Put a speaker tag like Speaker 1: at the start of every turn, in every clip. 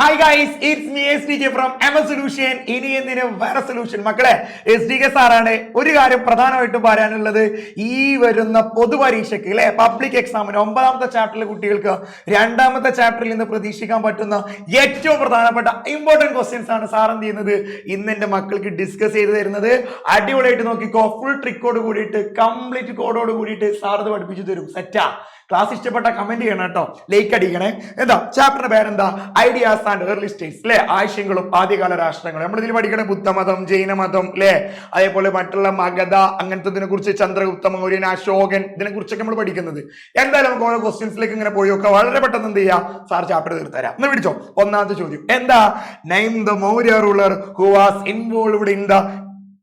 Speaker 1: Hi guys it's me S D K from M S solution ഇനി എന്തിന് വേറെ solution മക്കളെ എസ് ഡി കെ സാറാണ് ഒരു കാര്യം പ്രധാനമായിട്ടും പറയാനുള്ളത്. ഈ വരുന്ന പൊതുപരീക്ഷയ്ക്ക് അല്ലെ പബ്ലിക് എക്സാമിന് ഒമ്പതാമത്തെ ചാപ്റ്ററിലെ കുട്ടികൾക്ക് രണ്ടാമത്തെ ചാപ്റ്ററിൽ നിന്ന് പ്രതീക്ഷിക്കാൻ പറ്റുന്ന ഏറ്റവും പ്രധാനപ്പെട്ട ഇമ്പോർട്ടന്റ് ക്വസ്റ്റ്യൻസ് ആണ് സാർ എന്ത് ചെയ്യുന്നത്? ഇന്ന് എന്റെ മക്കൾക്ക് ഡിസ്കസ് ചെയ്ത് തരുന്നത്. അടിപൊളിയായിട്ട് നോക്കിക്കോ ഫുൾ ട്രിക്കോട് കൂടിയിട്ട് കംപ്ലീറ്റ് കോഡോട് കൂടിയിട്ട് സാർ ഇത് പഠിപ്പിച്ചു തരും. സെറ്റാ ക്ലാസ് ഇഷ്ടപ്പെട്ട കമന്റ് ചെയ്യണം കേട്ടോ. ലൈക്ക് അടിക്കണേ. എന്താ? ചാപ്റ്ററിന്റെ പേരെന്താ? ഐഡിയാസ് ആൻഡ് ഏർലി സ്റ്റേറ്റ്സ് അല്ലെ ആശയങ്ങളും ആദ്യകാല രാഷ്ട്രങ്ങളും. നമ്മൾ ഇതിൽ പഠിക്കണേ ബുദ്ധമതം ജൈനമതം അല്ലെ അതേപോലെ മറ്റുള്ള മഗധ അങ്ങനത്തെ കുറിച്ച് ചന്ദ്രഗുപ്ത മൗര്യൻ അശോകൻ ഇതിനെ കുറിച്ചൊക്കെ നമ്മൾ പഠിക്കുന്നത്. എന്തായാലും നമുക്ക് ഓരോ ക്വസ്റ്റ്യൻസിലേക്ക് ഇങ്ങനെ പോയി നോക്കാം. വളരെ പെട്ടെന്ന് എന്ത് ചെയ്യാം? സാർ ചാപ്റ്റർ തീർത്തരാം എന്ന് പിടിച്ചോ. ഒന്നാമത്തെ ചോദ്യം. എന്താ? Name the Maurya ruler who was involved in the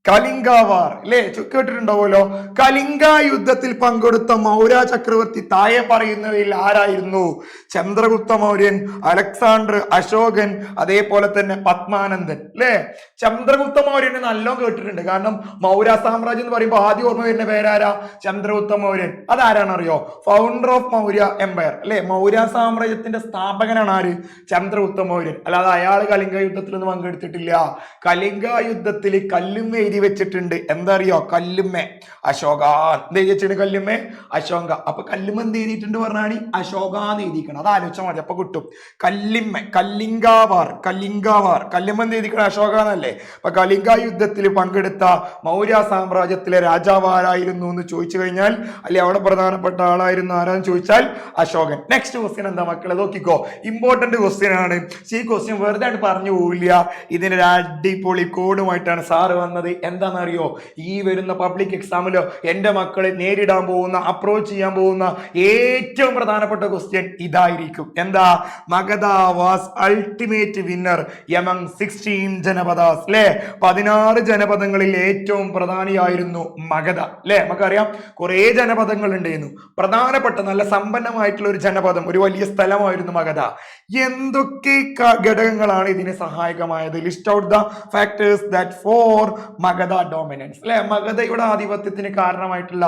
Speaker 1: Kalinga war അല്ലേ കേട്ടിട്ടുണ്ടാവുമല്ലോ. കലിംഗ യുദ്ധത്തിൽ പങ്കെടുത്ത മൗര്യ ചക്രവർത്തി താഴെ പറയുന്നവയിൽ ആരായിരുന്നു? ചന്ദ്രഗുപ്ത മൗര്യൻ അലക്സാണ്ടർ അശോകൻ അതേപോലെ തന്നെ പത്മാനന്ദൻ അല്ലേ ചന്ദ്രഗുപ്ത മൗര്യനെ നല്ലോ കേട്ടിട്ടുണ്ട്. കാരണം മൗര്യ സാമ്രാജ്യം എന്ന് പറയുമ്പോൾ ആദ്യം ഓർമ്മ വരുന്ന പേരാരാ? ചന്ദ്രഗുപ്ത മൗര്യൻ. അതാരാണ് അറിയോ ഫൗണ്ടർ ഓഫ് മൗര്യ എംപയർ അല്ലെ മൗര്യ സാമ്രാജ്യത്തിന്റെ സ്ഥാപകനാണ് ആര്? ചന്ദ്രഗുപ്ത മൗര്യൻ. അല്ലാതെ അയാൾ കലിംഗ യുദ്ധത്തിൽ ഒന്നും പങ്കെടുത്തിട്ടില്ല. കലിംഗ യുദ്ധത്തിൽ കല്ലുമ്മ എഴുതി വെച്ചിട്ടുണ്ട്. എന്താ അറിയോ കല്ലുമ്മ. അശോക എന്ത് എഴുതി വെച്ചിട്ടുണ്ട് കല്ലുമ്മ? അശോക. അപ്പൊ കല്ലുമ്മ എന്ത് എഴുതിയിട്ടുണ്ട് പറഞ്ഞാണ് അശോക എന്ന് എഴുതിക്കണം അത് ആലോചിച്ചാൽ മതി. അപ്പൊ കിട്ടും. കല്ലിമ്മ. കല്ലിങ്കാവാർ. കല്ലിങ്കാവാർ. കല്ലുമ്മ എന്ത് എഴുതിക്കണം അശോക എന്നല്ലേ. അപ്പൊ കലിംഗ യുദ്ധത്തിൽ പങ്കെടുത്ത മൗര്യ സാമ്രാജ്യത്തിലെ രാജാവ് ആരായിരുന്നു എന്ന് ചോദിച്ചു കഴിഞ്ഞാൽ അല്ലെ അവിടെ പ്രധാനപ്പെട്ട ആളായിരുന്നു ആരാന്ന് ചോദിച്ചാൽ അശോകൻ. നെക്സ്റ്റ് ക്വസ്റ്റ്യൻ എന്താ മക്കളെ? നോക്കിക്കോ. ഇമ്പോർട്ടന്റ് ക്വസ്റ്റ്യൻ ആണ്. ഈ ക്വസ്റ്റ്യൻ വെറുതെ ആയിട്ട് പറഞ്ഞു പോവില്ല. ഇതിനൊരു അടിപൊളി കോഡുമായിട്ടാണ് സാറ് വന്നത്. എന്താണെന്നറിയോ? ഈ വരുന്ന പബ്ലിക് എക്സാമിലോ എന്റെ മക്കളെ നേരിടാൻ പോകുന്ന അപ്രോച്ച് ചെയ്യാൻ പോകുന്ന ഏറ്റവും പ്രധാനപ്പെട്ട ക്വസ്റ്റ്യൻ ഇതായിരിക്കും. എന്താ? Magadha was ultimate winner among sixteen Janapadas അല്ലേ പതിനാറ് ജനപദങ്ങളിൽ ഏറ്റവും പ്രധാനിയായിരുന്നു മഗധ അല്ലേ നമുക്കറിയാം കുറേ ജനപദങ്ങൾ ഉണ്ടായിരുന്നു പ്രധാനപ്പെട്ട നല്ല സമ്പന്നമായിട്ടുള്ള ഒരു ജനപദം ഒരു വലിയ സ്ഥലമായിരുന്നു മഗധ. എന്തൊക്കെ ഘടകങ്ങളാണ് ഇതിന് സഹായകമായത്? List out the factors that for Magadha dominance അല്ലെ? മഗധയുടെ ആധിപത്യത്തിന് കാരണമായിട്ടുള്ള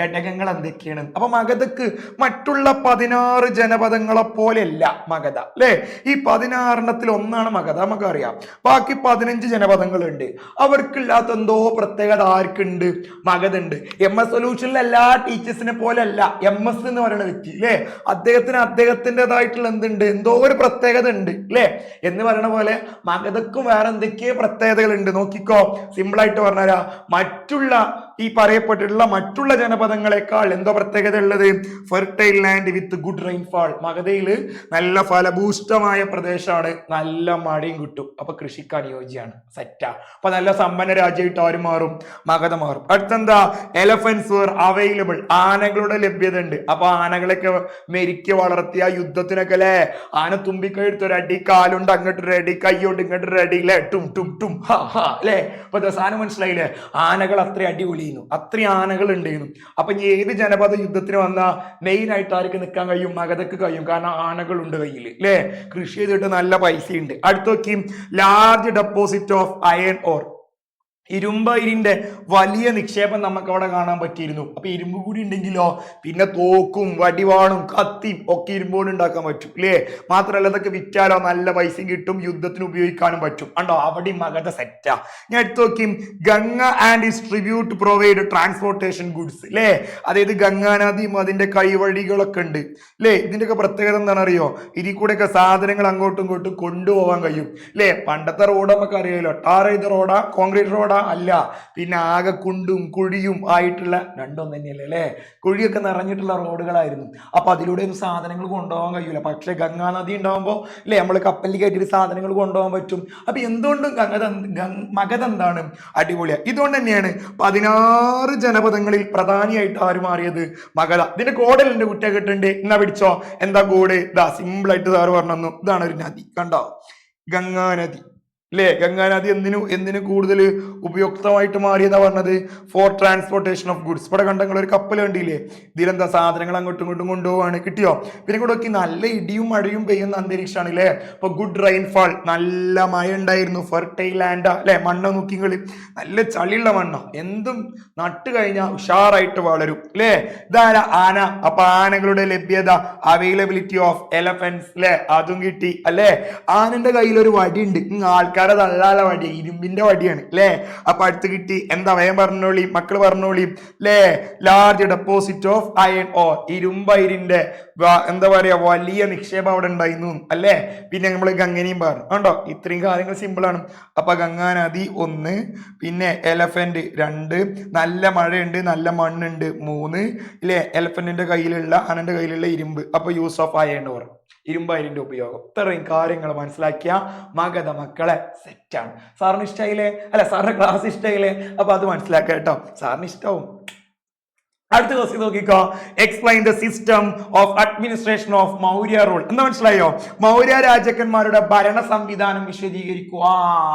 Speaker 1: ഘടകങ്ങൾ എന്തൊക്കെയാണ്? അപ്പൊ മഗധക്ക് മറ്റുള്ള പതിനാറ് ജനപദങ്ങളെ പോലെയല്ല മഗധ അല്ലെ? ഈ പതിനാറെണ്ണത്തിൽ ഒന്നാണ് മഗധ. നമുക്കറിയാം. ബാക്കി പതിനഞ്ച് ജനപദങ്ങളുണ്ട്. അവർക്കില്ലാത്ത എന്തോ പ്രത്യേകത ആർക്കുണ്ട്? മഗധ ഉണ്ട് എം എസ് സൊല്യൂഷനിലെ എല്ലാ ടീച്ചേഴ്സിനെ പോലെയല്ല. എം എസ് എന്ന് പറയുന്ന വ്യക്തി അല്ലെ? അദ്ദേഹത്തിന് അദ്ദേഹത്തിന്റെതായിട്ടുള്ള എന്തുണ്ട്? എന്തോ ഒരു പ്രത്യേകത ഉണ്ട് അല്ലെ? എന്ന് പറയുന്ന പോലെ മഗധക്കും വേറെ എന്തൊക്കെയോ പ്രത്യേകതകൾ ഉണ്ട് നോക്കിക്കോ. സിമ്പിൾ ആയിട്ട് പറഞ്ഞുതരാം മറ്റുള്ള ഈ പറയപ്പെട്ടിട്ടുള്ള മറ്റുള്ള ജനപദങ്ങളെക്കാൾ എന്തോ പ്രത്യേകത ഉള്ളത്? Fertile land with good rainfall മഗധയിൽ നല്ല ഫലഭൂഷ്ടമായ പ്രദേശമാണ്. നല്ല മഴയും കിട്ടും. അപ്പൊ കൃഷിക്ക് അനുയോജ്യമാണ്. സെറ്റാ. അപ്പൊ നല്ല സമ്പന്ന രാജ്യമായിട്ട് ആരും മാറും? മഗധ മാറും. അടുത്തെന്താ? എലഫൻസ് വേർ അവൈലബിൾ ആനകളുടെ ലഭ്യത ഉണ്ട്. അപ്പൊ ആനകളൊക്കെ മെരുക്കി വളർത്തിയ യുദ്ധത്തിനൊക്കെ അല്ലേ? ആന തുമ്പിക്കഴുത്ത് ഒരു അടി കാലുണ്ട് അങ്ങോട്ട് റെഡി കൈയോണ്ട് ഇങ്ങോട്ട് റെഡി അല്ലേ ടും ടും ടും. ഹാ ഹാ അല്ലേ? അപ്പൊ സാധനം മനസ്സിലായില്ലേ? ആനകൾ അത്ര അടിപൊളിയുന്നു അത്രയും ആനകൾ ഉണ്ടായിരുന്നു അപ്പൊ ഇനി ഏത് ജനപദ യുദ്ധത്തിന് വന്ന മെയിൻ ആയിട്ട് ആർക്ക് നിൽക്കാൻ കഴിയും? മഗധക്ക് കഴിയും. കാരണം ഉണ്ട് കയ്യിൽ അല്ലേ കൃഷി ചെയ്തിട്ട് നല്ല പൈസയുണ്ട്. അടുത്ത നോക്കി large deposit of iron ore ഇരുമ്പയിരിന്റെ വലിയ നിക്ഷേപം നമുക്ക് അവിടെ കാണാൻ പറ്റിയിരുന്നു. അപ്പൊ ഇരുമ്പ് കൂടി ഉണ്ടെങ്കിലോ? പിന്നെ തോക്കും വടിവാളും കത്തിയും ഒക്കെ ഇരുമ്പോട് ഉണ്ടാക്കാൻ പറ്റും അല്ലേ മാത്രമല്ല ഇതൊക്കെ വിറ്റാലോ? നല്ല പൈസ കിട്ടും യുദ്ധത്തിന് ഉപയോഗിക്കാനും പറ്റും. കണ്ടോ? അവിടെ മകത സെറ്റാ ഞാൻ എടുത്തു നോക്കി. Ganga and distribute provide transportation goods അല്ലേ അതായത് ഗംഗാനദിയും അതിന്റെ കൈവഴികളൊക്കെ ഉണ്ട് അല്ലേ ഇതിന്റെയൊക്കെ പ്രത്യേകത എന്താണെന്ന് അറിയോ ഇതിൽ കൂടെയൊക്കെ സാധനങ്ങൾ അങ്ങോട്ടും ഇങ്ങോട്ടും കൊണ്ടുപോകാൻ കഴിയും അല്ലേ പണ്ടത്തെ റോഡ് നമുക്ക് അറിയാമല്ലോ ടാർ ചെയ്ത റോഡാ കോൺക്രീറ്റ് റോഡാ അല്ല. പിന്നെ ആകെ കുണ്ടും കുഴിയും ആയിട്ടുള്ള രണ്ടും തന്നെയല്ലേ അല്ലേ? കുഴിയൊക്കെ നിറഞ്ഞിട്ടുള്ള റോഡുകളായിരുന്നു. അപ്പൊ അതിലൂടെ ഒന്നും സാധനങ്ങൾ കൊണ്ടുപോകാൻ കഴിയൂല. പക്ഷേ ഗംഗാ നദി ഉണ്ടാകുമ്പോൾ അല്ലേ നമ്മൾ കപ്പലിൽ കയറ്റിയിട്ട് സാധനങ്ങൾ കൊണ്ടുപോകാൻ പറ്റും. അപ്പൊ എന്തുകൊണ്ടും ഗംഗത മഗധ എന്താണ്? അടിപൊളിയാണ് ഇതുകൊണ്ട് തന്നെയാണ് പതിനാറ് ജനപദങ്ങളിൽ പ്രധാനിയായിട്ട് ആര് മാറിയത്? മഗധ. ഇതിന്റെ കുറ്റകെട്ടുണ്ട് കുറ്റ കിട്ടുണ്ട് എന്നാ പിടിച്ചോ. എന്താ കൂട്? ഇതാ സിമ്പിൾ ആയിട്ട് സാറ് പറഞ്ഞു ഇതാണ് ഒരു നദി. കണ്ടോ? ഗംഗാ അല്ലേ ഗംഗാനദി എന്തിനു എന്തിനു കൂടുതൽ ഉപയുക്തമായിട്ട് മാറിയെന്നാ പറഞ്ഞത്? ഫോർ ട്രാൻസ്പോർട്ടേഷൻ ഓഫ് ഗുഡ്സ് ഇവിടെ കണ്ടങ്ങൾ ഒരു കപ്പൽ കണ്ടില്ലേ? ഇതിലെന്താ സാധനങ്ങൾ അങ്ങോട്ടും ഇങ്ങോട്ടും കൊണ്ടുപോവാണ്. കിട്ടിയോ? പിന്നെ കൂടെ നോക്കി നല്ല ഇടിയും മഴയും പെയ്യുന്ന അന്തരീക്ഷമാണ് അല്ലേ അപ്പൊ ഗുഡ് റെയിൻഫാൾ നല്ല മഴ ഉണ്ടായിരുന്നു. ഫെർട്ടൈൽ ലാൻഡ് അല്ലെ മണ്ണ നോക്കിങ്ങൾ നല്ല ചളിയുള്ള മണ്ണ. എന്തും നട്ട് കഴിഞ്ഞാൽ ഉഷാറായിട്ട് വളരും അല്ലേ ഇതാരാ? ആന. അപ്പൊ ആനകളുടെ ലഭ്യത അവൈലബിലിറ്റി ഓഫ് എലഫൻസ് അല്ലെ അതും കിട്ടി. അല്ലേ? ആനന്റെ കയ്യിൽ ഒരു വടിയുണ്ട് ഇങ്ങ് ആൾക്കാരെ തള്ളാല വടി ഇരുമ്പിന്റെ വടിയാണ് അല്ലേ അപ്പൊ അടുത്ത് കിട്ടി എന്താ വേഗം പറഞ്ഞോളി മക്കൾ പറഞ്ഞോളി അല്ലേ large deposit of iron ore ഇരുമ്പയിരിന്റെ എന്താ പറയാ വലിയ നിക്ഷേപം അവിടെ ഉണ്ടായിരുന്നു അല്ലേ? പിന്നെ നമ്മൾ ഗംഗനയും പറഞ്ഞു ഉണ്ടോ ഇത്രയും കാര്യങ്ങൾ സിമ്പിൾ ആണ്. അപ്പൊ ഗംഗാനദി ഒന്ന് പിന്നെ എലഫന്റ് രണ്ട് നല്ല മഴയുണ്ട് നല്ല മണ്ണുണ്ട് മൂന്ന് ഇല്ലേ എലഫന്റിന്റെ കയ്യിലുള്ള അനന്റെ കയ്യിലുള്ള ഇരുമ്പ് അപ്പൊ യൂസ് ഓഫ് അയൺ ഓർ ഇരുമ്പയിരിന്റെ ഉപയോഗം. ഇത്രയും കാര്യങ്ങൾ മനസ്സിലാക്കിയ മകത മക്കളെ സെറ്റാണ് സാറിന് ഇഷ്ടമായില്ലേ അല്ല സാറിന്റെ ക്ലാസ് ഇഷ്ടമായില്ലേ അപ്പൊ അത് മനസ്സിലാക്കാം കേട്ടോ. സാറിന് ഇഷ്ടവും. അടുത്ത ക്വസ്റ്റ്യൻ നോക്കിക്കോ. Explain the system of administration of Maurya rule എന്താ മനസ്സിലായോ? മൗര്യ രാജാക്കന്മാരുടെ ഭരണ സംവിധാനം വിശദീകരിക്കുക.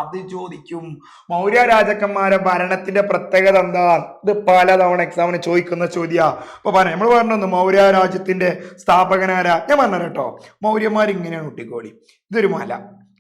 Speaker 1: അത് ചോദിക്കും. മൗര്യ രാജാക്കന്മാരുടെ ഭരണത്തിന്റെ പ്രത്യേകത എന്താ? ഇത് പലതവണ എക്സാമിന് ചോദിക്കുന്ന ചോദ്യ. അപ്പൊ പറഞ്ഞു നമ്മൾ പറഞ്ഞു മൗര്യ രാജ്യത്തിന്റെ സ്ഥാപകനാരാ ഞാൻ പറഞ്ഞു കേട്ടോ. മൗര്യന്മാർ ഇങ്ങനെയാണ് കുട്ടിക്കോടി. ഇതൊരു മല.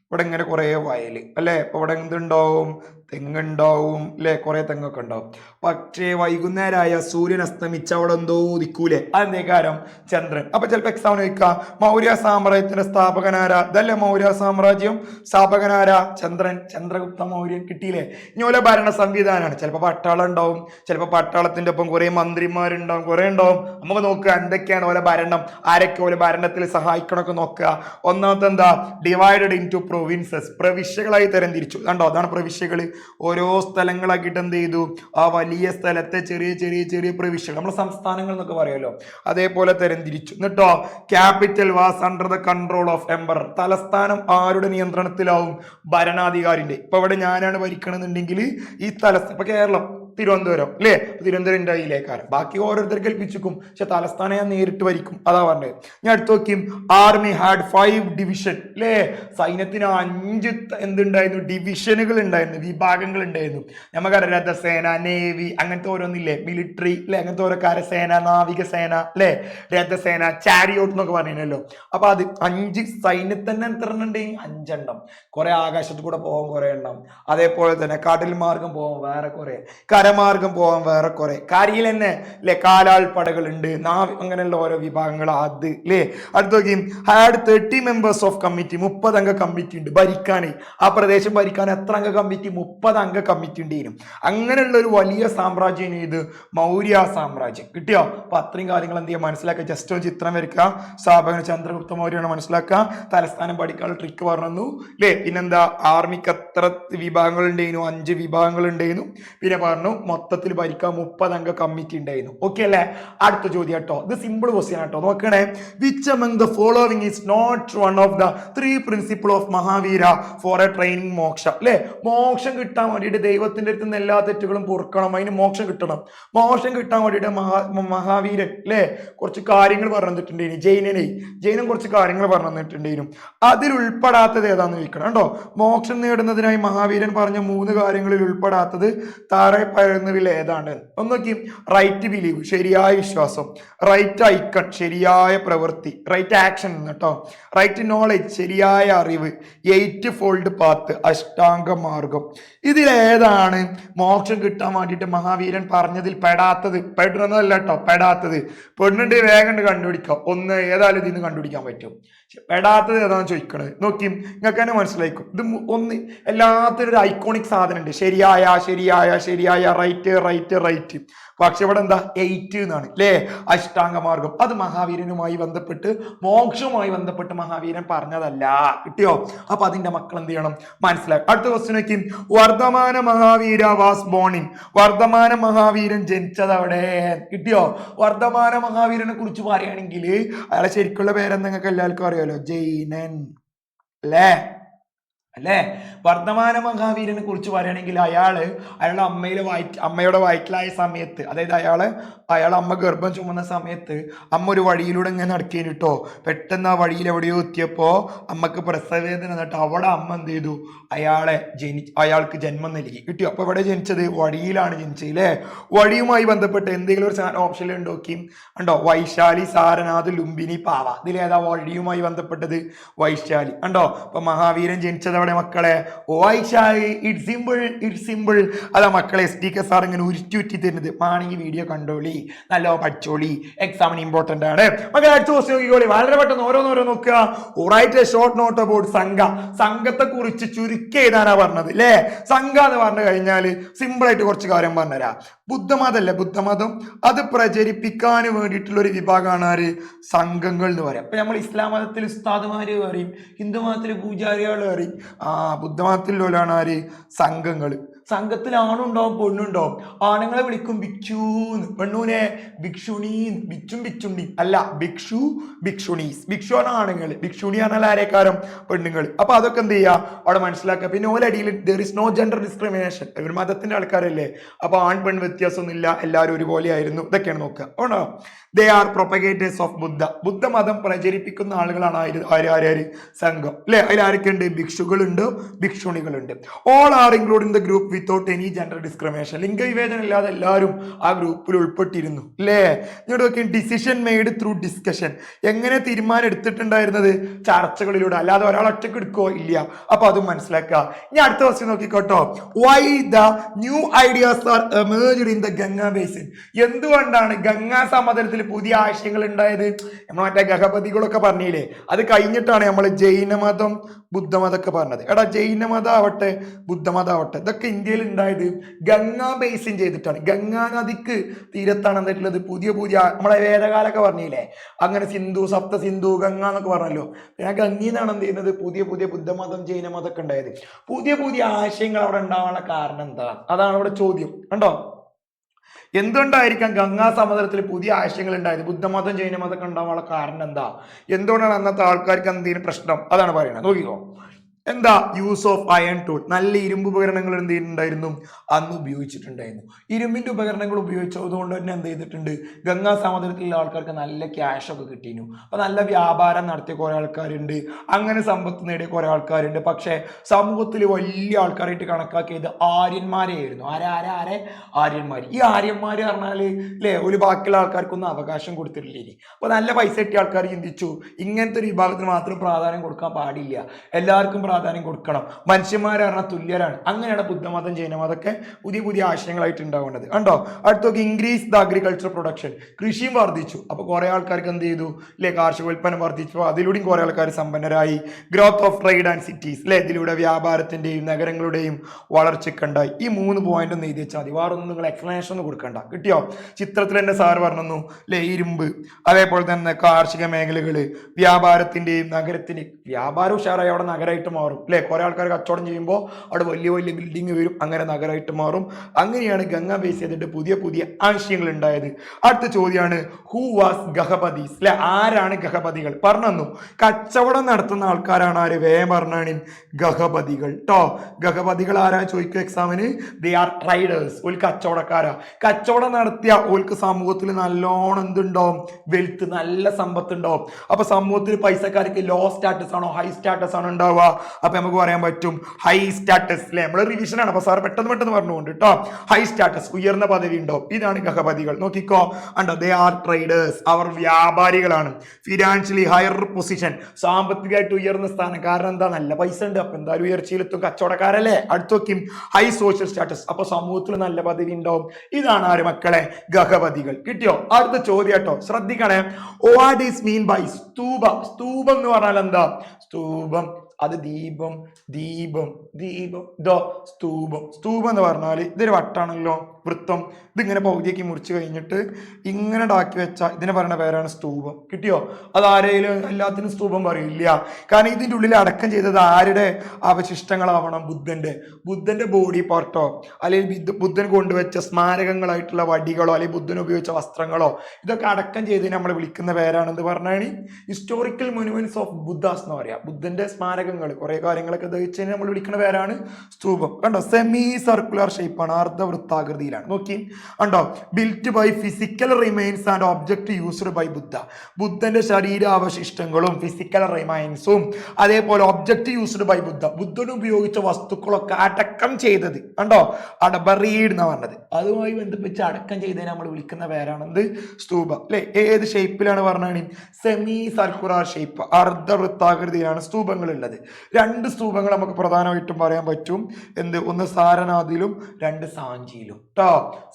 Speaker 1: ഇവിടെ ഇങ്ങനെ കുറേ വയൽ അല്ലെ? ഇപ്പൊ ഇവിടെ എന്തുണ്ടാവും? തെങ്ങുണ്ടാവും അല്ലെ കുറെ തെങ്ങൊക്കെ ഉണ്ടാവും. പക്ഷേ വൈകുന്നേരമായ സൂര്യൻ അസ്തമിച്ച അവിടെ എന്തോ ദിക്കൂലേ അതെന്തേ കാരം ചന്ദ്രൻ. അപ്പൊ ചിലപ്പോ എക്സാമിന് ചോദിക്കാം മൗര്യ സാമ്രാജ്യത്തിന്റെ സ്ഥാപകനാരാ ഇതല്ലേ മൗര്യ സാമ്രാജ്യം? സ്ഥാപകനാരാ ചന്ദ്രൻ. ചന്ദ്രഗുപ്ത മൗര്യൻ കിട്ടിയില്ലേ? ഇനിയോലെ ഭരണ സംവിധാനമാണ് ചിലപ്പോ പട്ടാളം ഉണ്ടാവും ചിലപ്പോ പട്ടാളത്തിന്റെ ഒപ്പം കുറെ മന്ത്രിമാരുണ്ടാവും കുറെ ഉണ്ടാവും. നമുക്ക് നോക്കുക എന്തൊക്കെയാണ് ഓലെ ഭരണം ആരൊക്കെ ഓലെ ഭരണത്തിൽ സഹായിക്കണമൊക്കെ നോക്കുക. ഒന്നാമത്തെ എന്താ ഡിവൈഡഡ് ഇൻ ടു പ്രൊവിൻസസ്. പ്രവിശ്യകളായി തരം തിരിച്ചു. കണ്ടോ? അതാണ് പ്രവിശ്യകൾ ഓരോ സ്ഥലങ്ങളാക്കിയിട്ട് എന്ത് ചെയ്തു? ആ വലിയ സ്ഥലത്തെ ചെറിയ ചെറിയ ചെറിയ പ്രവിശ്യ നമ്മൾ സംസ്ഥാനങ്ങൾ എന്നൊക്കെ പറയുമല്ലോ. അതേപോലെ തരംതിരിച്ചു എന്നിട്ടോ capital was under the control of emperor തലസ്ഥാനം ആരുടെ നിയന്ത്രണത്തിലാവും? ഭരണാധികാരിന്റെ ഇപ്പൊ ഇവിടെ ഞാനാണ് ഭരിക്കണമെന്നുണ്ടെങ്കിൽ ഈ തലസ്ഥ ഇപ്പൊ കേരളം. തിരുവനന്തപുരം അല്ലേ തിരുവനന്തപുരം എന്റെ ബാക്കി ഓരോരുത്തർ കൽപ്പിച്ചിരിക്കും. പക്ഷെ തലസ്ഥാനം ഞാൻ നേരിട്ട് വരിക്കും അതാ പറഞ്ഞത്. ഞാൻ അടുത്ത് നോക്കിയും ആർമി ഹാഡ് ഫൈവ് ഡിവിഷൻ അല്ലേ സൈന്യത്തിന് അഞ്ച് എന്തുണ്ടായിരുന്നു? ഡിവിഷനുകൾ ഉണ്ടായിരുന്നു. വിഭാഗങ്ങൾ ഉണ്ടായിരുന്നു. നമുക്കറിയാം രഥസേന നേവി അങ്ങനത്തെ ഓരോന്നില്ലേ? മിലിറ്ററി അല്ലെ അങ്ങനത്തെ ഓരോ കരസേന നാവികസേന അല്ലേ രഥസേന ചാരിയോട്ട് എന്നൊക്കെ പറഞ്ഞല്ലോ അപ്പൊ അത് അഞ്ച് സൈന്യത്തന്നെ എത്ര എണ്ണം ഉണ്ട് അഞ്ചെണ്ണം. കുറെ ആകാശത്ത് കൂടെ പോകാൻ കുറെ എണ്ണം. അതേപോലെ തന്നെ കടൽ മാർഗം പോകാൻ വേറെ കുറെ. കരമാർഗം പോകാൻ വേറെ കുറെ. കരിയിൽ തന്നെ അല്ലെ കാലാൾപ്പടകളുണ്ട് നാവ് അങ്ങനെയുള്ള ഓരോ വിഭാഗങ്ങൾ അത് അല്ലേ അടുത്ത നോക്കിയും had thirty members of committee അംഗ കമ്മിറ്റി ഉണ്ട് ഭരിക്കാനേ. ആ പ്രദേശം ഭരിക്കാൻ എത്ര അംഗ കമ്മിറ്റി മുപ്പത് അംഗ കമ്മിറ്റി ഉണ്ടായിരുന്നു അങ്ങനെയുള്ള ഒരു വലിയ സാമ്രാജ്യം ഇത് മൗര്യ സാമ്രാജ്യം. കിട്ടിയോ? അപ്പൊ അത്രയും കാര്യങ്ങൾ എന്ത് ചെയ്യുക മനസ്സിലാക്കുക ജസ്റ്റ് ഒരു ചിത്രം വരയ്ക്കുക സ്ഥാപകൻ ചന്ദ്രഗുപ്ത മൗര്യാണ് മനസ്സിലാക്കുക തലസ്ഥാനം പഠിക്കാനുള്ള ട്രിക്ക് പറഞ്ഞു അല്ലേ പിന്നെന്താ? ആർമിക്ക് എത്ര വിഭാഗങ്ങൾ ഉണ്ടായിരുന്നു അഞ്ച് വിഭാഗങ്ങൾ ഉണ്ടായിരുന്നു പിന്നെ പറഞ്ഞു മൊത്തത്തിൽ ഭരിക്കാൻ മുപ്പത് അംഗ കമ്മിറ്റി ഉണ്ടായിരുന്നു. ഓക്കെ അല്ലേ? അടുത്ത ചോദ്യം കേട്ടോ. ഇത് സിമ്പിൾ ക്വസ്റ്റ്യൻ കേട്ടോ നോക്കണേ. Which among the following is not one of the three principle of Mahavira for A training മോക്ഷം അല്ലേ? മോക്ഷം കിട്ടാൻ വേണ്ടിയിട്ട് ദൈവത്തിന്റെ അടുത്ത് നിന്ന് എല്ലാ തെറ്റുകളും പൊറുക്കണം. അതിന് മോക്ഷം കിട്ടണം. മോക്ഷം കിട്ടാൻ വേണ്ടിയിട്ട് മഹാ മഹാവീരൻ അല്ലേ? കുറച്ച് കാര്യങ്ങൾ പറഞ്ഞു തന്നിട്ടുണ്ടായിരുന്നു ജൈനനെ. ജൈനം കുറച്ച് കാര്യങ്ങൾ പറഞ്ഞു തന്നിട്ടുണ്ടായിരുന്നു അതിൽ ഉൾപ്പെടാത്തത് ഏതാന്ന് ചോദിക്കണം. കേട്ടോ മോക്ഷം നേടുന്നതിനായി മഹാവീരൻ പറഞ്ഞ മൂന്ന് കാര്യങ്ങളിൽ ഉൾപ്പെടാത്തത് താഴെ പറയുന്നതിൽ ഏതാണ്? ഒന്ന് നോക്കി. റൈറ്റ് ബിലീവ് ശരിയായ വിശ്വാസം. റൈറ്റ് ഐക്കൺ ശരിയായ പ്രവൃത്തി. റൈറ്റ് ആക്ഷൻ കേട്ടോ. റൈറ്റ് നോളജ് ശരിയായ അറിവ്. എയ്റ്റ് ഫോൾഡ് പാത്ത് അഷ്ടാംഗ മാർഗം. ഇതിലേതാണ് മോക്ഷം കിട്ടാൻ വേണ്ടിയിട്ട് മഹാവീരൻ പറഞ്ഞതിൽ പെടാത്തത്. പെടുന്നതല്ല കേട്ടോ പെടാത്തത്. പെണ്ണുണ്ട് വേഗം കണ്ട് കണ്ടുപിടിക്കാം. ഒന്ന് ഏതായാലും ഇതിന്ന് കണ്ടുപിടിക്കാൻ പറ്റും. പെടാത്തത് ഏതാണെന്ന് ചോദിക്കണത്? നോക്കി നിങ്ങൾക്ക് തന്നെ മനസ്സിലായിക്കും. ഇത് ഒന്ന് എല്ലാത്തിനും ഒരു ഐക്കോണിക് സാധനം ഉണ്ട് ശരിയായ ശരിയായ ശരിയായ റൈറ്റ് റൈറ്റ് റൈറ്റ് പക്ഷെ ഇവിടെ എന്താ? എയ്റ്റ് എന്നാണ്. അല്ലേ അഷ്ടാംഗ മാർഗം. അത് മഹാവീരനുമായി ബന്ധപ്പെട്ട് മോക്ഷവുമായി ബന്ധപ്പെട്ട് മഹാവീരൻ പറഞ്ഞതല്ല. കിട്ടിയോ? അപ്പൊ അതിന്റെ മക്കൾ എന്ത് ചെയ്യണം? മനസ്സിലാക്കും അടുത്ത ക്വസ്റ്റ്യൻ നോക്കി. വർദ്ധമാന മഹാവീര വാസ് ബോണിൻ വർദ്ധമാന മഹാവീരൻ ജനിച്ചത് അവിടെ. കിട്ടിയോ? വർദ്ധമാന മഹാവീരനെ കുറിച്ച് പറയുകയാണെങ്കിൽ അയാളെ ശരിക്കുള്ള പേരെന്തെങ്കിലും എല്ലാവർക്കും അറിയാലോ? ജൈനൻ. അല്ലേ അല്ലേ? വർദ്ധമാന മഹാവീരനെ കുറിച്ച് പറയുകയാണെങ്കിൽ അയാൾ അയാളുടെ അമ്മയിലെ വയറ്റ് അമ്മയുടെ വയറ്റിലായ സമയത്ത് അതായത് അയാൾ അയാളെ അമ്മ ഗർഭം ചുമന്ന സമയത്ത് അമ്മ ഒരു വഴിയിലൂടെ ഇങ്ങനെ നടക്കേനി പെട്ടെന്ന് ആ വഴിയിൽ എവിടെയോ എത്തിയപ്പോ അമ്മയ്ക്ക് പ്രസവവേദന എന്നിട്ട് അവിടെ അമ്മ എന്ത് ചെയ്തു? അയാളെ ജനി അയാൾക്ക് ജന്മം നൽകി. കിട്ടിയോ? അപ്പോൾ ഇവിടെ ജനിച്ചത്? വഴിയിലാണ് ജനിച്ചത് അല്ലേ വഴിയുമായി ബന്ധപ്പെട്ട് എന്തെങ്കിലും ഒരു സാധനം ഓപ്ഷനിൽ ഉണ്ടോക്കി ഉണ്ടോ വൈശാലി സാരനാഥ് ലുംബിനി പാവ. ഇതിലേതാ വഴിയുമായി ബന്ധപ്പെട്ടത്? വൈശാലി. ഉണ്ടോ അപ്പൊ മഹാവീരൻ ജനിച്ചത് അവിടെ മക്കളെ? Vaishali it simple it simple അതാ മക്കളെ എസ് ഡി കെ സാർ ഇങ്ങനെ ഉരുറ്റി ഉറ്റി തരുന്നത്. മാണെങ്കിൽ വീഡിയോ കണ്ടോളി. നല്ല പഠിച്ചോളി. എക്സാമിന് ഇമ്പോർട്ടന്റ് ആണ്. മക്കളെ അടുത്ത ദിവസം നോക്കിക്കോളി. വളരെ പെട്ടെന്ന് ഓരോന്നോരോ നോക്കുക. എ ഷോർട്ട് നോട്ട് അബൌട്ട് സംഘ സംഘത്തെ കുറിച്ച് ചുരുക്കി എഴുതാനാ പറഞ്ഞത് അല്ലേ സംഘ എന്ന് പറഞ്ഞു കഴിഞ്ഞാൽ സിമ്പിളായിട്ട് കുറച്ച് കാര്യം പറഞ്ഞുതരാം. ബുദ്ധമതല്ലേ ബുദ്ധമതം. അത് പ്രചരിപ്പിക്കാൻ വേണ്ടിയിട്ടുള്ള ഒരു വിഭാഗമാണ് ആര്? സംഘങ്ങൾ എന്ന് പറയാം. അപ്പൊ നമ്മൾ ഇസ്ലാം മതത്തിൽ ഉസ്താദുമാര് പറയും ഹിന്ദു മതത്തിൽ പൂജാരികൾ പറയും. ആ ബുദ്ധമതത്തിലുള്ളവരാണ് ആര്? സംഘങ്ങൾ സംഘത്തിൽ ആണുണ്ടാവും പെണ്ണുണ്ടാവും. ആണുങ്ങളെ വിളിക്കും ഭിക്ഷൂന്ന് പെണ്ണൂനെ ഭിക്ഷുണീന്ന്. ബിച്ചും ഭിച്ചുണ്ടി അല്ല ഭിക്ഷു ഭിക്ഷുണീസ്. ഭിക്ഷു ആണ് ആണുങ്ങൾ ഭിക്ഷുണി പറഞ്ഞാൽ ആരേക്കാരം? പെണ്ണുങ്ങൾ അപ്പൊ അതൊക്കെ എന്ത് ചെയ്യുക അവിടെ മനസ്സിലാക്കുക. പിന്നെ ഓലടിയിൽ there is no gender discrimination ഒരു മതത്തിന്റെ ആൾക്കാരല്ലേ? അപ്പൊ ആൺ പെൺ വ്യത്യാസമൊന്നുമില്ല. എല്ലാവരും ഒരുപോലെ ആയിരുന്നു ഇതൊക്കെയാണ് നോക്കുക. ആണോ they are propagators of Buddha ബുദ്ധമതം പ്രചരിപ്പിക്കുന്ന ആളുകളാണ് ആര് ആര് ആര് സംഘം. അല്ലെ അതിൽ ആരൊക്കെ ഉണ്ട് ഭിക്ഷുകളുണ്ട് ഭിക്ഷുണികളുണ്ട് all are including the group without any gender discrimination ലിംഗവിവേചനം ഇല്ലാതെ എല്ലാവരും ആ ഗ്രൂപ്പിൽ ഉൾപ്പെട്ടിരുന്നു. അല്ലേ ഇങ്ങോട്ട് നോക്കി ഡിസിഷൻ മെയ്ഡ് ത്രൂ ഡിസ്കഷൻ എങ്ങനെ തീരുമാനം എടുത്തിട്ടുണ്ടായിരുന്നത്? ചർച്ചകളിലൂടെ. അല്ലാതെ ഒരാൾ ഒറ്റയ്ക്ക് എടുക്കോ? ഇല്ല. അപ്പൊ അതും മനസ്സിലാക്കുക. ഇനി അടുത്ത question നോക്കിക്കോട്ടോ. Why the new ideas are emerged in the Ganga basin എന്തുകൊണ്ടാണ് ഗംഗാ സമതലത്തിൽ പുതിയ ആശയങ്ങൾ ഉണ്ടായത്. നമ്മൾ മറ്റേ ഗഹപതികളൊക്കെ പറഞ്ഞില്ലേ? അത് കഴിഞ്ഞിട്ടാണ് നമ്മൾ ജൈനമതം ബുദ്ധമതമൊക്കെ പറഞ്ഞത്. എടാ ജൈനമതം ആവട്ടെ ബുദ്ധമതം ആവട്ടെ. ഇതൊക്കെ ഇന്ത്യയിൽ ഉണ്ടായത് ഗംഗാ ബേസിൻ ചെയ്തിട്ടാണ്. ഗംഗാ നദിക്ക് തീരത്താണ് എന്തായിട്ടുള്ളത് പുതിയ പുതിയ നമ്മളെ വേദകാലൊക്കെ പറഞ്ഞില്ലേ? അങ്ങനെ സിന്ധു സപ്ത സിന്ധു ഗംഗ എന്നൊക്കെ പറഞ്ഞല്ലോ. പിന്നെ ഗംഗീന്നാണ് എന്ത് ചെയ്യുന്നത്? പുതിയ പുതിയ ബുദ്ധമതം ജൈനമതം ഒക്കെ ഉണ്ടായത്. പുതിയ പുതിയ ആശയങ്ങൾ അവിടെ ഉണ്ടാവാനുള്ള കാരണം എന്താ? അതാണ് ഇവിടെ ചോദ്യം. കണ്ടോ? എന്തുകൊണ്ടായിരിക്കാം ഗംഗാ സമതലത്തിൽ പുതിയ ആശയങ്ങൾ ഉണ്ടായത്? ബുദ്ധമതം ജൈനമതം ഒക്കെ ഉണ്ടാവാനുള്ള കാരണം എന്താ? എന്തുകൊണ്ടാണ് അന്നത്തെ ആൾക്കാർക്ക് എന്തെങ്കിലും പ്രശ്നം? അതാണ് പറയുന്നത്. നോക്കിക്കോ. എന്താ? യൂസ് ഓഫ് അയൺ ടൂൾ നല്ല ഇരുമ്പ് ഉപകരണങ്ങൾ എന്ത് ചെയ്തിട്ടുണ്ടായിരുന്നു? അന്ന് ഉപയോഗിച്ചിട്ടുണ്ടായിരുന്നു. ഇരുമ്പിന്റെ ഉപകരണങ്ങൾ ഉപയോഗിച്ചതുകൊണ്ട് തന്നെ എന്ത് ചെയ്തിട്ടുണ്ട്? ഗംഗാ സമുദ്രത്തിലുള്ള ആൾക്കാർക്ക് നല്ല ക്യാഷ് ഒക്കെ കിട്ടിയിരുന്നു. അപ്പൊ നല്ല വ്യാപാരം നടത്തിയ കുറെ ആൾക്കാരുണ്ട്. അങ്ങനെ സമ്പത്ത് നേടിയ കുറെ ആൾക്കാരുണ്ട്. പക്ഷേ സമൂഹത്തിൽ വലിയ ആൾക്കാരായിട്ട് കണക്കാക്കിയത് ആര്യന്മാരെയായിരുന്നു. ആരെ ആരെ ആരെ? ആര്യന്മാർ ഈ ആര്യന്മാർ പറഞ്ഞാൽ അല്ലേ ഒരു ബാക്കിയുള്ള ആൾക്കാർക്കൊന്നും അവകാശം കൊടുത്തിട്ടില്ല അപ്പൊ നല്ല പൈസ കിട്ടിയ ആൾക്കാർ ചിന്തിച്ചു ഇങ്ങനത്തെ ഒരു വിഭാഗത്തിന് മാത്രം പ്രാധാന്യം കൊടുക്കാൻ പാടില്ല. എല്ലാവർക്കും പ്രാധാന്യം കൊടുക്കണം. മനുഷ്യന്മാരാണ് തുല്യരാണ്. അങ്ങനെയാണ് ബുദ്ധമതം ജൈനമതമൊക്കെ പുതിയ പുതിയ ആശയങ്ങളായിട്ട് ഉണ്ടാവേണ്ടത് കണ്ടോ? അടുത്തൊക്കെ ഇൻക്രീസ് ദ അഗ്രികൾച്ചർ പ്രൊഡക്ഷൻ കൃഷിയും വർദ്ധിച്ചു. അപ്പോൾ കുറേ ആൾക്കാർക്ക് എന്ത് ചെയ്തു? അല്ലെ കാർഷികോൽപ്പന്നം വർദ്ധിച്ചു. അതിലൂടെയും കുറേ ആൾക്കാർ സമ്പന്നരായി. Growth of trade and cities അല്ലെ ഇതിലൂടെ വ്യാപാരത്തിന്റെയും നഗരങ്ങളുടെയും വളർച്ചയ്ക്കുണ്ടായി ഈ മൂന്ന് പോയിന്റ് ഒന്ന് എഴുതി വെച്ചാൽ മതി. വേറൊന്നും നിങ്ങൾ എക്സ്പ്ലനേഷൻ ഒന്നും കൊടുക്കണ്ട. കിട്ടിയോ? ചിത്രത്തിൽ എന്നെ സാർ പറഞ്ഞു അല്ലെ ഇരുമ്പ്. അതേപോലെ തന്നെ കാർഷിക മേഖലകൾ. വ്യാപാരത്തിന്റെയും നഗരത്തിന്റെയും വ്യാപാരം ഉഷാറായി. അവിടെ നഗരമായിട്ട് മാറും. അല്ലെ കുറെ ആൾക്കാർ കച്ചവടം ചെയ്യുമ്പോൾ അവിടെ വലിയ വലിയ ബിൽഡിംഗ് വരും. അങ്ങനെ നഗരമായിട്ട് മാറും. അങ്ങനെയാണ് ഗംഗ ബേസ് ചെയ്തിട്ട് പുതിയ പുതിയ ആശയങ്ങൾ ഉണ്ടായത്. അടുത്ത ചോദ്യമാണ് ഹു വാസ് ഗഹപതീസ്? അല്ലെ ആരാണ് ഗഹപതികൾ? പറഞ്ഞു കച്ചവടം നടത്തുന്ന ആൾക്കാരാണ് ആര്? വേഗം പറഞ്ഞാണ് ഗഹപതികൾ. ട്ടോ. ഗഹപതികൾ ആരാ? ചോദിക്കുക എക്സാമിന് ദേ ആർ ട്രൈഡേഴ്സ് ഒരു കച്ചവടക്കാരാ. കച്ചവടം നടത്തിയ ഓൽക്ക് സമൂഹത്തിൽ നല്ലോണം എന്തുണ്ടാവും? വെൽത്ത് നല്ല സമ്പത്ത് ഉണ്ടാവും അപ്പൊ സമൂഹത്തിൽ പൈസക്കാർക്ക് ലോ സ്റ്റാറ്റസ് ആണോ ഹൈ സ്റ്റാറ്റസ് ആണോ ഉണ്ടാവുക? അപ്പൊ നമുക്ക് പറയാൻ പറ്റും ഹൈ സ്റ്റാറ്റസ് അല്ലെ നമ്മൾ റിവിഷൻ ആണ്. അപ്പൊ സാർ പെട്ടെന്ന് പെട്ടെന്ന് പറഞ്ഞുകൊണ്ട് കേട്ടോ ഹൈ സ്റ്റാറ്റസ് ഉയർന്ന പദവി ഉണ്ടോ? ഇതാണ് ഗഹപതികൾ. നോക്കിക്കോ. അണ്ടോ ദേ ആർ ട്രേഡേഴ്സ് അവർ വ്യാപാരികളാണ്. ഫിനാൻഷ്യലി ഹയർ പൊസിഷൻ സാമ്പത്തികമായിട്ട് ഉയർന്ന സ്ഥാനം. കാരണം എന്താ? നല്ല പൈസ ഉണ്ട്. അപ്പൊ എന്തായാലും ഉയർച്ചയിലെത്തും കച്ചവടക്കാരല്ലേ? അടുത്ത് നോക്കും ഹൈ സോഷ്യൽ സ്റ്റാറ്റസ് അപ്പൊ സമൂഹത്തിൽ നല്ല പദവി ഉണ്ടോ? ഇതാണ് ആര് മക്കളെ? ഗഹപതികൾ. കിട്ടിയോ? അടുത്ത ചോദ്യം കേട്ടോ ശ്രദ്ധിക്കണേ. What is mean by stupa? സ്തൂപം എന്ന് പറഞ്ഞാൽ എന്താ? സ്തൂപം. അത് ദീപം ദീപം ദീപം ഇതോ സ്തൂപം. സ്തൂപം എന്ന് പറഞ്ഞാൽ ഇതൊരു വട്ടാണല്ലോ. വൃത്തം ഇതിങ്ങനെ പകുതിയാക്കി മുറിച്ച് കഴിഞ്ഞിട്ട് ഇങ്ങനെ ഉണ്ടാക്കി വെച്ച ഇതിനെ പറയുന്ന പേരാണ് സ്തൂപം. കിട്ടിയോ? അത് ആരെയും എല്ലാത്തിനും സ്തൂപം പറയില്ല. കാരണം ഇതിന്റെ ഉള്ളിൽ അടക്കം ചെയ്തത് ആരുടെ അവശിഷ്ടങ്ങളാവണം? ബുദ്ധന്റെ ബുദ്ധന്റെ ബോഡി പാർട്ടോ അല്ലെങ്കിൽ ബുദ്ധൻ കൊണ്ടുവച്ച സ്മാരകങ്ങളായിട്ടുള്ള വടികളോ അല്ലെങ്കിൽ ബുദ്ധൻ ഉപയോഗിച്ച വസ്ത്രങ്ങളോ ഇതൊക്കെ അടക്കം ചെയ്ത് നമ്മൾ വിളിക്കുന്ന പേരാണെന്ന് പറഞ്ഞാൽ ഹിസ്റ്റോറിക്കൽ മൊനുമെന്റ്സ് ഓഫ് ബുദ്ധാസ് എന്ന് പറയാം. ബുദ്ധന്റെ സ്മാരകങ്ങൾ കുറേ കാര്യങ്ങളൊക്കെ ദഹിച്ചതിന് നമ്മൾ വിളിക്കുന്ന പേരാണ് സ്തൂപം. കണ്ടോ? സെമി സർക്കുലർ ഷേപ്പാണ് അർദ്ധവൃത്താകൃതിയിലാണ്. നോക്കി. ഉണ്ടോ built by physical remains and object used by Buddha. ബുദ്ധന്റെ ശരീര അവശിഷ്ടങ്ങളും ഫിസിക്കൽ റിമൈൻസും അതേപോലെ ഒബ്ജക്ട് യൂസ്ഡ് ബൈ ബുദ്ധ. ബുദ്ധൻ ഉപയോഗിച്ച വസ്തുക്കളൊക്കെ അടക്കം ചെയ്തത്. കണ്ടോ? അടബറീഡ് എന്ന് പറഞ്ഞത്. അതുമായി ബന്ധിപ്പിച്ച് അടക്കം ചെയ്തതിനെ നമ്മൾ വിളിക്കുന്ന പേരാണെന്ത് സ്തൂപ. അല്ലെ? ഏത് ഷേപ്പിലാണ് പറഞ്ഞാണ് സെമി സർക്കുലർ ഷേപ്പ് അർദ്ധവൃത്താകൃതിയിലാണ് സ്തൂപങ്ങൾ ഉള്ളത് രണ്ട് സ്തൂപങ്ങൾ നമുക്ക് പ്രധാനമായിട്ടും പറയാൻ പറ്റും. എന്ത്? ഒന്ന് സാരനാഥിലും രണ്ട് സാഞ്ചിയിലും.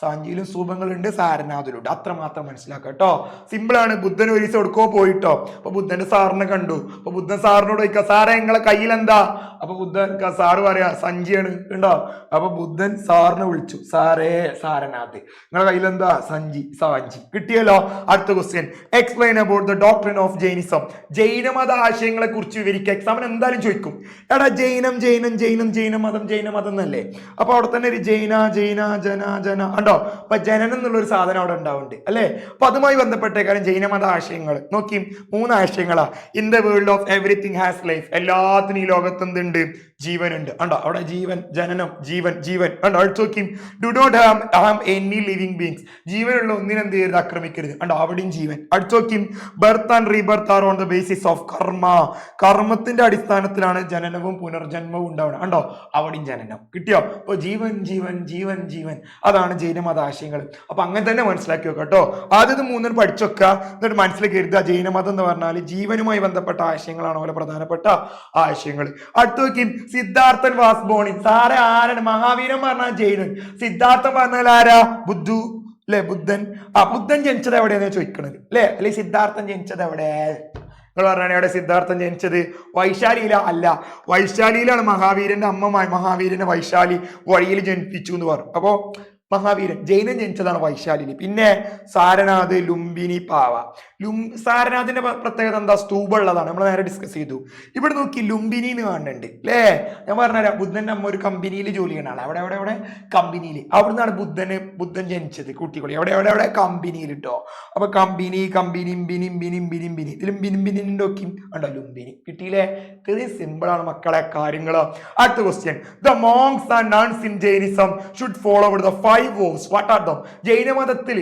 Speaker 1: സാഞ്ചിയിലും സ്തൂപങ്ങളുണ്ട് സാരനാഥിലും ഉണ്ട് അത്രമാത്രം മനസ്സിലാക്കുക കേട്ടോ. സിമ്പിൾ ആണ്. ബുദ്ധൻ ഒരു ദിവസം എടുക്കോ പോയിട്ടോ. അപ്പൊ ബുദ്ധന്റെ സാറിനെ കണ്ടു. അപ്പൊ ബുദ്ധൻ സാറിനോട് ചോദിക്കുക സാറേ നിങ്ങളെ കയ്യിൽ എന്താ അപ്പൊ ബുദ്ധൻ സാറ് പറയാ സഞ്ചിയാണ്. ഉണ്ടോ അപ്പൊ ബുദ്ധൻ സാറിനെ വിളിച്ചു. സാറേ സാരനാഥ് നിങ്ങളെ കയ്യിൽ എന്താ സഞ്ചി സാഞ്ചി. കിട്ടിയല്ലോ. അടുത്ത question explain about the doctrine of Jainism ജൈനമത ആശയങ്ങളെ കുറിച്ച് വിവരിക്കുക എക്സാമിന് എന്തായാലും ചോദിക്കും. എടാ ജൈനം ജൈനം ജൈനം ജൈനമതം ജൈനമതം എന്നല്ലേ? അപ്പൊ അവിടെ തന്നെ ഒരു ജൈന ജൈന ജന ജന ഉണ്ടോ അപ്പൊ ജനനം എന്നുള്ളൊരു സാധനം അവിടെ ഉണ്ടാവുന്നുണ്ട് അല്ലേ? അപ്പൊ അതുമായി കാര്യം ജൈനമത ആശയങ്ങൾ. നോക്കി മൂന്ന് ആശയങ്ങളാ. In the world of everything has life എല്ലാത്തിനും ഈ ലോകത്ത് എന്തുണ്ട്? ജീവനുണ്ട്. ഉണ്ടോ അവിടെ ജീവൻ ജനനം ജീവൻ ജീവൻ. ഉണ്ടോ അടുത്ത് നോക്കി. Do not harm harm any living beings ജീവനുള്ള ഒന്നിനെന്ത് ചെയ്യരുത്? ആക്രമിക്കരുത്. ഉണ്ടോ അവിടെയും ജീവൻ. അടുത്ത് നോക്കി. Birth and rebirth are on the basis of karma കർമ്മത്തിന്റെ അടിസ്ഥാനത്തിലാണ് ജനനവും പുനർജന്മവും ഉണ്ടാവുന്നത്. ഉണ്ടോ അവിടെയും ജനനം. കിട്ടിയോ? അപ്പൊ ജീവൻ ജീവൻ ജീവൻ ജീവൻ. അതാണ് ജൈനമത ആശയങ്ങൾ. അപ്പൊ അങ്ങനെ തന്നെ മനസ്സിലാക്കി വെക്കുക കേട്ടോ ആദ്യത്തെ മൂന്നും പഠിച്ചു വെക്കുക എന്നിട്ട് മനസ്സിലാക്കി കരുതുക ജൈനമതം എന്ന് പറഞ്ഞാൽ ജീവനുമായി ബന്ധപ്പെട്ട ആശയങ്ങളാണ് പോലെ പ്രധാനപ്പെട്ട ആശയങ്ങൾ. അടുത്ത നോക്കി സിദ്ധാർത്ഥൻ വാസ്ബോണി സാറെ ആരാണ്? മഹാവീരൻ പറഞ്ഞാൽ ജൈനൻ. സിദ്ധാർത്ഥൻ പറഞ്ഞാൽ ആരാ? ബുദ്ധു അല്ലെ ബുദ്ധൻ. ആ ബുദ്ധൻ ജനിച്ചത് എവിടെയാന്ന് ചോദിക്കണത്. അല്ലെ അല്ലെ സിദ്ധാർത്ഥൻ ജനിച്ചത് എവിടെ? നിങ്ങൾ പറഞ്ഞാണ് എവിടെ സിദ്ധാർത്ഥൻ ജനിച്ചത്? വൈശാലിയില അല്ല. വൈശാലിയിലാണ് മഹാവീരന്റെ അമ്മ മഹാവീരനെ വൈശാലി വഴിയിൽ ജനിപ്പിച്ചു എന്ന് പറഞ്ഞു. അപ്പോ മഹാവീരൻ ജൈനൻ ജനിച്ചതാണ് വൈശാലിനി. പിന്നെ സാരനാഥ് ലുംബിനി പാവ. ലും സാരനാഥിന്റെ പ്ര- പ്രത്യേകത എന്താ സ്തൂപുള്ളതാണ് നമ്മൾ നേരെ ഡിസ്കസ് ചെയ്തു ഇവിടെ നോക്കി ലുംബിനി എന്ന് കാണുന്നുണ്ട് അല്ലേ ഞാൻ പറഞ്ഞുതരാം ബുദ്ധന്റെ അമ്മ ഒരു കമ്പനിയിൽ ജോലി ചെയ്യണ ആളാ അവിടെ എവിടെ എവിടെ കമ്പനിയിൽ അവിടുന്നാണ് ബുദ്ധന് ബുദ്ധൻ ജനിച്ചത് കുട്ടികളി അവിടെ എവിടെ എവിടെ കമ്പനിയിൽ ഇട്ടോ അപ്പൊ കമ്പനി കമ്പനി ബിനി ബിനി ബിനി ബിനി ഇതിലും ബിനി ബിനി ഒക്കെ ഉണ്ടോ ലുംബിനി കിട്ടിയില്ലേ ഇത്രയും സിമ്പിൾ ആണ് മക്കളെ കാര്യങ്ങൾ അടുത്ത question the monks and nuns in Jainism should follow the five vows what are them ജൈനമതത്തിൽ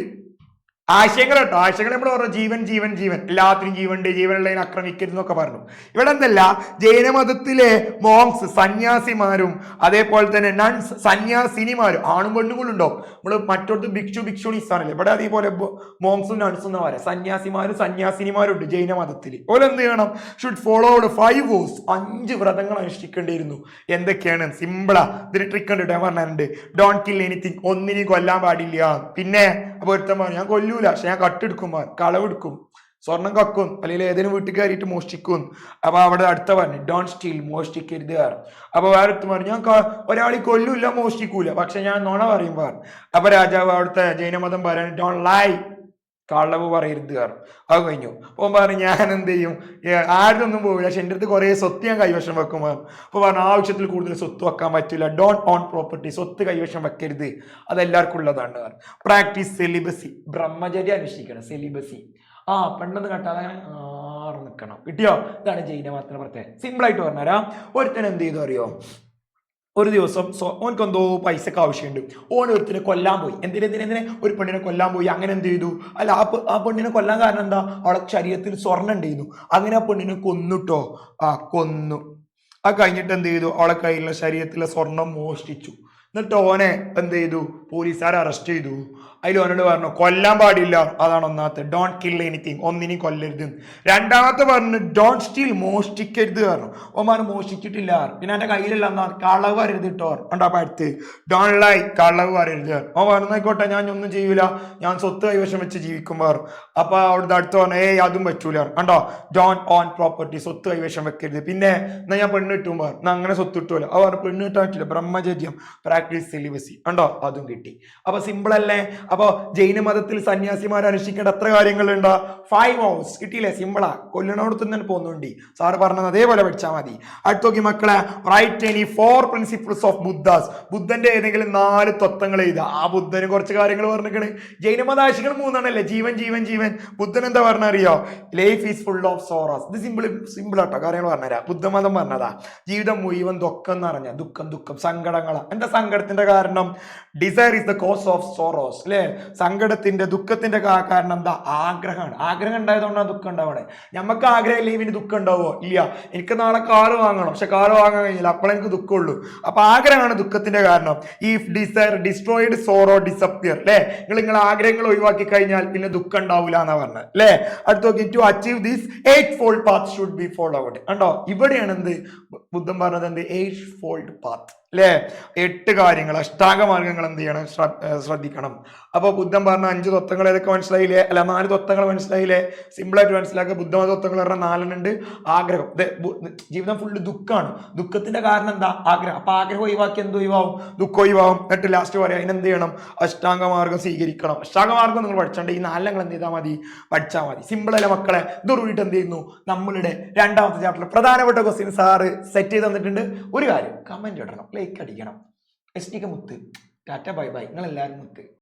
Speaker 1: ആശയങ്ങൾ കേട്ടോ ആശയങ്ങൾ നമ്മൾ പറഞ്ഞു ജീവൻ ജീവൻ ജീവൻ. എല്ലാത്തിനും ജീവനുണ്ട്. ജീവനുള്ളതിനെ ആക്രമിക്കരുത് എന്നൊക്കെ പറഞ്ഞു. ഇവിടെ എന്തല്ല? ജൈനമതത്തിലെ മോങ്സ് സന്യാസിമാരും അതേപോലെ തന്നെ നൺസ് സന്യാസിനിമാരും ആണും പെണ്ണുങ്ങളും ഉണ്ടാവും നമ്മൾ മറ്റൊരു ഭിക്ഷു ഭിക്ഷുണീസ് ആണല്ലേ ഇവിടെ അതേപോലെ മോങ്സും നൺസും എന്ന് പറയാം സന്യാസിമാരും സന്യാസിനിമാരും ഉണ്ട് ജൈനമതത്തിൽ ഓരോ എന്ത് ചെയ്യണം? ഷുഡ് ഫോളോ ഫൈവ് വോസ് അഞ്ച് വ്രതങ്ങൾ അനുഷ്ഠിക്കേണ്ടിയിരുന്നു. എന്തൊക്കെയാണ്? സിമ്പിളാ ഇതിന് ട്രിക്ക് ഉണ്ട്. ഞാൻ പറഞ്ഞിട്ടുണ്ട്. ഡോൺ കിൽ എനിത്തിങ് ഒന്നിനെയും കൊല്ലാൻ പാടില്ല. പിന്നെ അപ്പൊ ഒരുത്തം പറഞ്ഞു ഞാൻ കൊല്ലൂല പക്ഷെ ഞാൻ കട്ടെടുക്കും കളവെടുക്കും സ്വർണം കക്കും അല്ലെങ്കിൽ ഏതെങ്കിലും വീട്ടിൽ കയറിയിട്ട് മോഷ്ടിക്കും. അപ്പൊ അവിടെ അടുത്ത പറഞ്ഞു ഡോൺ സ്റ്റീൽ മോഷ്ടിക്കരുത് പറഞ്ഞു. അപ്പൊ വേറെ പറഞ്ഞു ഞാൻ ഒരാളെ കൊല്ലൂല മോഷ്ടിക്കൂല. പക്ഷെ ഞാൻ നുണ പറയും പറഞ്ഞു. അപ്പൊ രാജാവ് അവിടുത്തെ ജൈനമതം പറയാൻ ഡോൺ ലൈ കള്ളവ് പറയരുത് കാരണം അത് കഴിഞ്ഞു. അപ്പോൾ പറഞ്ഞു ഞാൻ എന്ത് ചെയ്യും ആരുതൊന്നും പോവില്ല. പക്ഷെ എന്റെ അടുത്ത് കുറേ സ്വത്ത് ഞാൻ കൈവശം വെക്കും. അപ്പോൾ പറഞ്ഞു ആവശ്യത്തിൽ കൂടുതൽ സ്വത്ത് വെക്കാൻ പറ്റില്ല. ഡോണ്ട് ഓൺ പ്രോപ്പർട്ടി സ്വത്ത് കൈവശം വെക്കരുത്. അതെല്ലാവർക്കും ഉള്ളതാണ്. പ്രാക്ടീസ് സെലിബസി ബ്രഹ്മചര്യ അനുഷ്ഠിക്കണം. സെലിബസി ആ പെണ്ണെന്ന് കട്ടാതെ ആറ് നിൽക്കണം കിട്ടിയോ? ഇതാണ് ജൈനമതത്തിന്റെ പ്രത്യേകം സിമ്പിൾ ആയിട്ട് പറഞ്ഞുതരാം. ഒരുത്തൻ എന്ത് ചെയ്തു അറിയോ? ഒരു ദിവസം ഓനക്ക് എന്തോ പൈസക്ക് ആവശ്യമുണ്ട്. ഓൻ ഒരുത്തിനെ കൊല്ലാൻ പോയി. എന്തിനെന്തിനെന്തിനെ എന്തിനെ എന്തിനെ? ഒരു പെണ്ണിനെ കൊല്ലാൻ പോയി. അങ്ങനെ എന്ത് ചെയ്തു? അല്ല ആ ആ പെണ്ണിനെ കൊല്ലാൻ കാരണം എന്താ? അവളെ ശരീരത്തിൽ സ്വർണം ഉണ്ടായിരുന്നു. അങ്ങനെ ആ പെണ്ണിനെ കൊന്നുട്ടോ? ആ കൊന്നു. ആ കഴിഞ്ഞിട്ട് എന്ത് ചെയ്തു? അവളെ കയ്യിലുള്ള ശരീരത്തിലെ സ്വർണം മോഷ്ടിച്ചു. എന്നിട്ട് ഓനെ എന്ത് ചെയ്തു? പോലീസുകാർ അറസ്റ്റ് ചെയ്തു. അതിൽ ഒന്നോട് പറഞ്ഞു കൊല്ലാൻ പാടില്ല. അതാണ് ഒന്നാമത്തെ. ഡോണ്ട് കിൽ എനിത്തിങ് ഒന്നിനെയും കൊല്ലരുത്. രണ്ടാമത്തെ പറഞ്ഞു ഡോണ്ട് സ്റ്റീൽ മോഷ്ടിക്കരുത് പറഞ്ഞു. ഓമാർ മോഷ്ടിച്ചിട്ടില്ല. പിന്നെ എന്റെ കയ്യിലല്ല കളവ് വരരുത് കേട്ടോ. ഉണ്ടാ അടുത്ത് ഡോൺ ലൈ കളവ് വരരുത് ഓ പറഞ്ഞായിക്കോട്ടെ ഞാൻ ഒന്നും ചെയ്യൂല. ഞാൻ സ്വത്ത് കൈവശം വെച്ച് ജീവിക്കുമ്പോൾ അപ്പൊ അവിടുത്തെ അടുത്ത് പറഞ്ഞു ഏയ് അതും പറ്റൂല. കണ്ടോ? ഡോൺ ഓൺ പ്രോപ്പർട്ടി സ്വത്ത് കൈവശം വെക്കരുത്. പിന്നെ എന്നാ ഞാൻ പെണ്ണ് കിട്ടുമ്പോൾ എന്നാ അങ്ങനെ സ്വത്ത് കിട്ടൂല. അവർ പെണ്ണ് കിട്ടാൻ പറ്റില്ല. ബ്രഹ്മചര്യം പ്രാക്ടീസ് സിലിബസി ഉണ്ടോ അതും കിട്ടി. അപ്പൊ സിമ്പിൾ അല്ലേ? അപ്പൊ ജൈന മതത്തിൽ സന്യാസിമാർ അനുഷ്ഠിക്കേണ്ട എത്ര കാര്യങ്ങളുണ്ട്? ഫൈവ് ഹൗസ് കിട്ടിയില്ലേ? സിമ്പിളാ കൊല്ലണോടത്ത് തന്നെ പോകുന്നുണ്ട്. സാറ് പറഞ്ഞത് അതേപോലെ പഠിച്ചാൽ മതി. അടുത്ത് നോക്കി മക്കളെ right any four principles of Buddha's ബുദ്ധന്റെ ഏതെങ്കിലും നാല് തത്വങ്ങൾ എഴുതുക. ആ ബുദ്ധന് കുറച്ച് കാര്യങ്ങൾ പറഞ്ഞിരിക്കണ്. ജൈനമതാശികൾ മൂന്നാണല്ലേ? ജീവൻ ജീവൻ ജീവൻ. ബുദ്ധൻ എന്താ പറഞ്ഞറിയോ? Life is full of sorrows ഇത് സിമ്പിൾ സിമ്പിൾ ആട്ടോ. കാര്യങ്ങൾ പറഞ്ഞുതരാം. ബുദ്ധമതം പറഞ്ഞതാ. ജീവിതം മുഴുവൻ ദുഃഖം എന്ന് പറഞ്ഞ ദുഃഖം ദുഃഖം സങ്കടങ്ങളാണ് എന്താ സങ്കടത്തിന്റെ കാരണം? Desire is the cause of sorrows അല്ലേ? സങ്കടത്തിന്റെ ദുഃഖത്തിന്റെ കാരണം എന്താ? ആഗ്രഹമാണ്. ആഗ്രഹം ഉണ്ടായതുകൊണ്ടാണ് ദുഃഖം ഉണ്ടാവണേ നമുക്ക് ഇല്ലെങ്കിൽ ഇനി ദുഃഖം ഉണ്ടാവുമോ ഇല്ല. എനിക്ക് നാളെ കാറ് വാങ്ങണം. പക്ഷെ കാറ് വാങ്ങാൻ കഴിഞ്ഞില്ല. അപ്പോൾ എനിക്ക് ദുഃഖമുള്ളൂ. അപ്പൊ ആഗ്രഹമാണ് ദുഃഖത്തിന്റെ കാരണം. If desire destroyed sorrow disappear അല്ലേ? നിങ്ങൾ നിങ്ങളെ ആഗ്രഹങ്ങൾ ഒഴിവാക്കി കഴിഞ്ഞാൽ പിന്നെ ദുഃഖം ഉണ്ടാവില്ല എന്നാ പറഞ്ഞത്. അല്ലേ? അടുത്ത് നോക്കി. To achieve these eightfold path should be follow out കണ്ടോ? ഇവിടെയാണ് എന്ത്? ബുദ്ധം പറഞ്ഞത് എന്ത്? എയ്റ്റ് ഫോൾഡ് പാത്ത് അല്ലേ എട്ട് കാര്യങ്ങൾ അഷ്ടാംഗ മാർഗങ്ങൾ എന്ത് ചെയ്യണം? ശ്രദ്ധിക്കണം. അപ്പോൾ ബുദ്ധൻ പറഞ്ഞ അഞ്ച് തത്വങ്ങൾ ഏതൊക്കെ മനസ്സിലായില്ലേ? അല്ല നാല് തത്വങ്ങൾ മനസ്സിലായില്ലേ? സിമ്പിൾ ആയിട്ട് മനസ്സിലാക്കുക. ബുദ്ധമത തത്വങ്ങൾ പറഞ്ഞാൽ നാലെണ്ണുണ്ട് ആഗ്രഹം. ജീവിതം ഫുള്ള് ദുഃഖമാണ് ദുഃഖത്തിന്റെ കാരണം എന്താ? ആഗ്രഹം. അപ്പൊ ആഗ്രഹം ഒഴിവാക്കി എന്ത് ഒഴിവാകും ദുഃഖം ഒഴിവാകും എന്നിട്ട് ലാസ്റ്റ് പറയാം അതിനെന്ത് ചെയ്യണം? അഷ്ടാംഗ മാർഗം സ്വീകരിക്കണം. അഷ്ടാംഗ മാർഗം നിങ്ങൾ പഠിച്ചോണ്ട് ഈ നാലെണ്ണം എന്ത് ചെയ്താൽ മതി? പഠിച്ചാൽ മതി. സിമ്പിൾ അല്ലേ മക്കളെ? ഇതോടുകൂടിയിട്ട് എന്ത് ചെയ്യുന്നു? നമ്മളുടെ രണ്ടാമത്തെ ചാപ്റ്ററിൽ പ്രധാനപ്പെട്ട ക്വസ്റ്റ്യൻ സാറ് സെറ്റ് ചെയ്ത് തന്നിട്ടുണ്ട്. ഒരു കാര്യം കമന്റ് ഇടണം. ലൈക്ക് അടിക്കണം. എസ് ടിക്ക് മുത്ത്. ടാറ്റ ബൈ ബൈ നിങ്ങൾ എല്ലാവരും മുത്ത്.